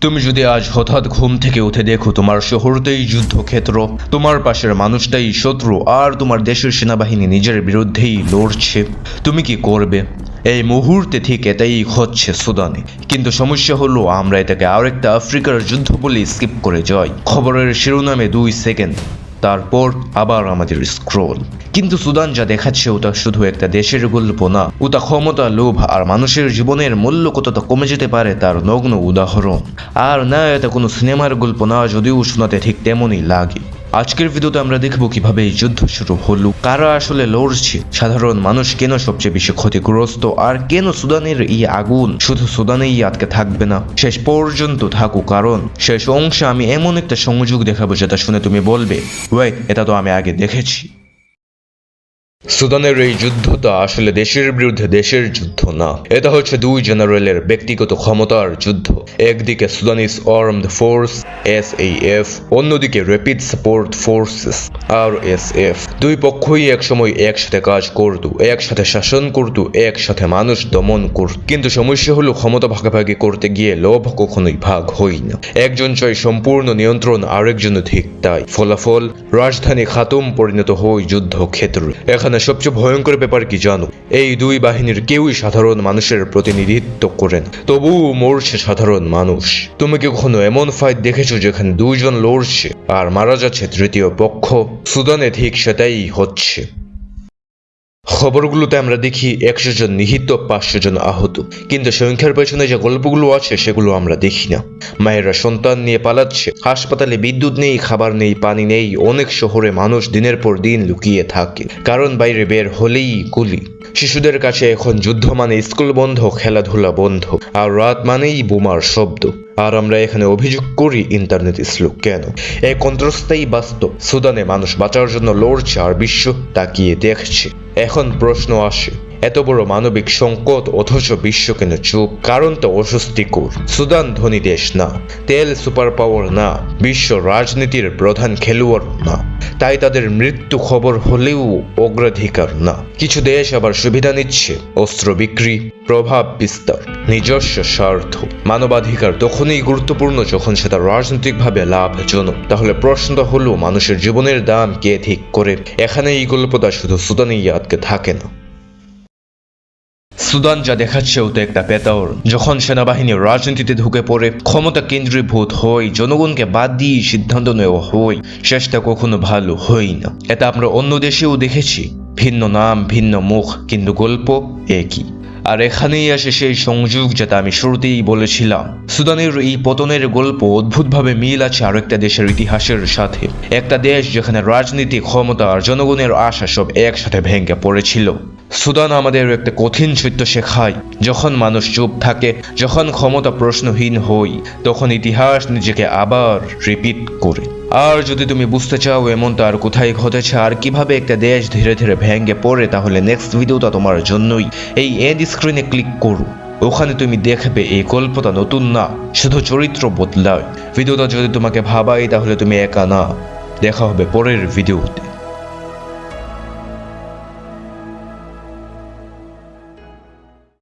তুমি যদি আজ হঠাৎ ঘুম থেকে উঠে দেখো তোমার শহরতেই যুদ্ধক্ষেত্র, তোমার পাশের মানুষটাই শত্রু, আর তোমার দেশের সেনাবাহিনী নিজের বিরুদ্ধেই লড়ছে, তুমি কি করবে? এই মুহূর্তে ঠিক এটাই হচ্ছে সুদানে। কিন্তু সমস্যা হলো, আমরা এটাকে আরেকটা আফ্রিকার যুদ্ধ বলে স্কিপ করে যাই। খবরের শিরোনামে দুই সেকেন্ড তারপর আবার আমাদের স্ক্রোল কিন্তু সুদান যা দেখাচ্ছে, ওটা শুধু একটা দেশের গল্প না, ওটা ক্ষমতা, লোভ আর মানুষের জীবনের মূল্য কতটা কমে যেতে পারে তার নগ্ন উদাহরণ। আর না, এটা কোনো সিনেমার গল্প না, যদিও শোনাতে ঠিক তেমনই লাগে। আজকের ভিডিওতে আমরা দেখব কীভাবে এই যুদ্ধ শুরু হলো। কারা আসলে লড়ছে? সাধারণ মানুষ কেন সবচেয়ে বেশি ক্ষতিগ্রস্ত? আর কেন সুদানের এই আগুন? শুধু সুদানেই আটকে থাকবে না, শেষ পর্যন্ত থাকুক। কারণ শেষ অংশে আমি এমন একটা সংযোগ দেখাবো যেটা শুনে তুমি বলবে, ওয়েট, এটা তো আমি আগে দেখেছি। সুদানের এই যুদ্ধটা আসলে দেশের বিরুদ্ধে দেশের যুদ্ধ না। এটা হচ্ছে দুই জেনারেলের ব্যক্তিগত ক্ষমতার যুদ্ধ। একদিকে Sudanese armed force S F অন্যদিকে rapid support forces R S F দুই পক্ষই একসময় একসাথে কাজ করত, একসাথে শাসন করত, একসাথে মানুষ দমন করত। কিন্তু সমস্যা হলো, ক্ষমতা ভাগাভাগি করতে গিয়ে লোভ কখনোই ভাগ হই না। একজন চাই সম্পূর্ণ নিয়ন্ত্রণ আরেকজন ঠিক তাই। ফলাফল, রাজধানী খাতুম পরিণত হয় যুদ্ধক্ষেত্রে। এখানে সবচেয়ে ভয়ঙ্কর ব্যাপার কি জানো? এই দুই বাহিনীর কেউই সাধারণ মানুষের প্রতিনিধিত্ব করেন। তবুও মরছে সাধারণ মানুষ। তুমি কি কখনো এমন ফাইট দেখেছ যেখানে দুইজন লড়ছে আর মারা যাচ্ছে তৃতীয় পক্ষ? সুদানে ঠিক সেটাই হচ্ছে। খবরগুলোতে আমরা দেখি একশো জন নিহিত, পাঁচশো জন আহত। কিন্তু সংখ্যার পেছনে যে গল্পগুলো আছে, সেগুলো আমরা দেখি না। মায়েরা সন্তান নিয়ে পালাচ্ছে, হাসপাতালে বিদ্যুৎ নেই, খাবার নেই, পানি নেই, অনেক শহরে মানুষ দিনের পর দিন লুকিয়ে থাকে। কারণ বাইরে বের হলেই গুলি শিশুদের কাছে এখন যুদ্ধ মানে স্কুল বন্ধ, খেলাধুলা বন্ধ। আর রাত মানেই বোমার শব্দ। আর আমরা এখানে অভিযোগ করি, ইন্টারনেট স্লো কেন? এই কন্ত্রস্থায়ী বাস্তব। সুদানে মানুষ বাঁচার জন্য লড়ছে আর বিশ্ব তাকিয়ে দেখছে। এখন প্রশ্ন আসে এত বড় মানবিক সংকট অথচ বিশ্ব কেন চুপ, কারণ তো অস্বস্তিকর সুদান ধনী দেশ না, তেল সুপার পাওয়ার না, বিশ্ব রাজনীতির প্রধান খেলোয়াড় না। তাই তাদের মৃত্যু খবর হলেও অগ্রাধিকার না। কিছু দেশ আবার সুবিধা নিচ্ছে, অস্ত্র বিক্রি, প্রভাব বিস্তার, নিজস্ব স্বার্থ। মানবাধিকার তখনই গুরুত্বপূর্ণ যখন সেটা রাজনৈতিকভাবে লাভজনক। তাহলে প্রশ্নটা হলো, মানুষের জীবনের দাম কে ঠিক করে? এখানে এই গল্পটা শুধু সুদানেই আটকে থাকে না। সুদান যা দেখাচ্ছে ওতে একটা পেতাওর যখন সেনাবাহিনী রাজনীতিতে ঢুকে পড়ে, ক্ষমতা কেন্দ্রীভূত হয় জনগণকে বাদ দিয়ে সিদ্ধান্ত নেওয়া হয় শেষটা কখনো ভালো হয় না। এটা আমরা অন্য দেশেও দেখেছি। ভিন্ন নাম, ভিন্ন মুখ, কিন্তু গল্প একই। আর এখানেই আসে সেই সংযোগ যেটা আমি শুরুতেই বলেছিলাম। সুদানের এই পতনের গল্প অদ্ভুতভাবে মিল আছে আরেকটা দেশের ইতিহাসের সাথে। একটা দেশ যেখানে রাজনীতি, ক্ষমতা আর জনগণের আশা সব একসাথে ভেঙে পড়েছিল। সুদান আমাদের একটা কঠিন সত্য শেখায়। যখন মানুষ চুপ থাকে, যখন ক্ষমতা প্রশ্নহীন হই, তখন ইতিহাস নিজেকে আবার রিপিট করে। আর যদি তুমি বুঝতে চাও এমনটা আর কোথায় ঘটেছে, আর কীভাবে একটা দেশ ধীরে ধীরে ভেঙে পড়ে, তাহলে নেক্সট ভিডিওটা তোমার জন্যই। এই এন্ড স্ক্রিনে ক্লিক করো। ওখানে তুমি দেখবে এই গল্পটা নতুন না, শুধু চরিত্র বদলায়। ভিডিওটা যদি তোমাকে ভাবাই তাহলে তুমি একা না। দেখা হবে পরের ভিডিওতে